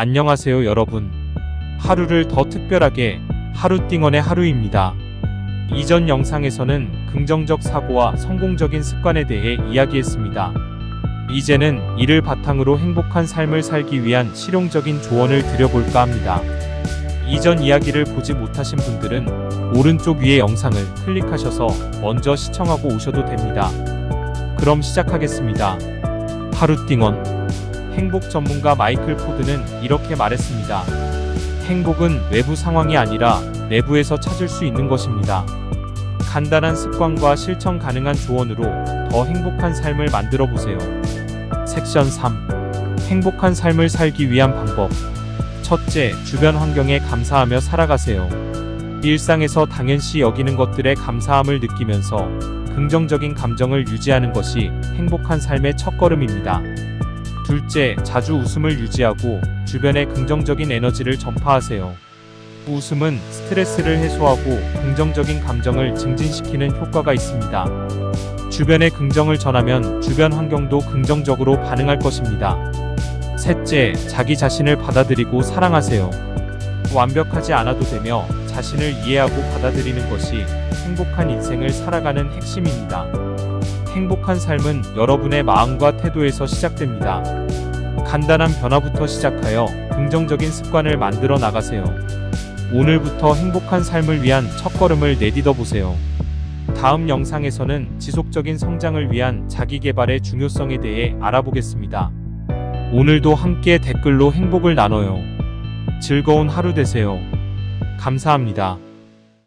안녕하세요 여러분. 하루를 더 특별하게 하루띵언의 하루입니다. 이전 영상에서는 긍정적 사고와 성공적인 습관에 대해 이야기했습니다. 이제는 이를 바탕으로 행복한 삶을 살기 위한 실용적인 조언을 드려볼까 합니다. 이전 이야기를 보지 못하신 분들은 오른쪽 위의 영상을 클릭하셔서 먼저 시청하고 오셔도 됩니다. 그럼 시작하겠습니다. 하루띵언 행복 전문가 마이클 포드는 이렇게 말했습니다. 행복은 외부 상황이 아니라 내부에서 찾을 수 있는 것입니다. 간단한 습관과 실천 가능한 조언으로 더 행복한 삶을 만들어 보세요. 섹션 3. 행복한 삶을 살기 위한 방법. 첫째, 주변 환경에 감사하며 살아가세요. 일상에서 당연시 여기는 것들에 감사함을 느끼면서 긍정적인 감정을 유지하는 것이 행복한 삶의 첫걸음입니다. 둘째, 자주 웃음을 유지하고 주변에 긍정적인 에너지를 전파하세요. 웃음은 스트레스를 해소하고 긍정적인 감정을 증진시키는 효과가 있습니다. 주변에 긍정을 전하면 주변 환경도 긍정적으로 반응할 것입니다. 셋째, 자기 자신을 받아들이고 사랑하세요. 완벽하지 않아도 되며 자신을 이해하고 받아들이는 것이 행복한 인생을 살아가는 핵심입니다. 행복한 삶은 여러분의 마음과 태도에서 시작됩니다. 간단한 변화부터 시작하여 긍정적인 습관을 만들어 나가세요. 오늘부터 행복한 삶을 위한 첫걸음을 내딛어 보세요. 다음 영상에서는 지속적인 성장을 위한 자기 개발의 중요성에 대해 알아보겠습니다. 오늘도 함께 댓글로 행복을 나눠요. 즐거운 하루 되세요. 감사합니다.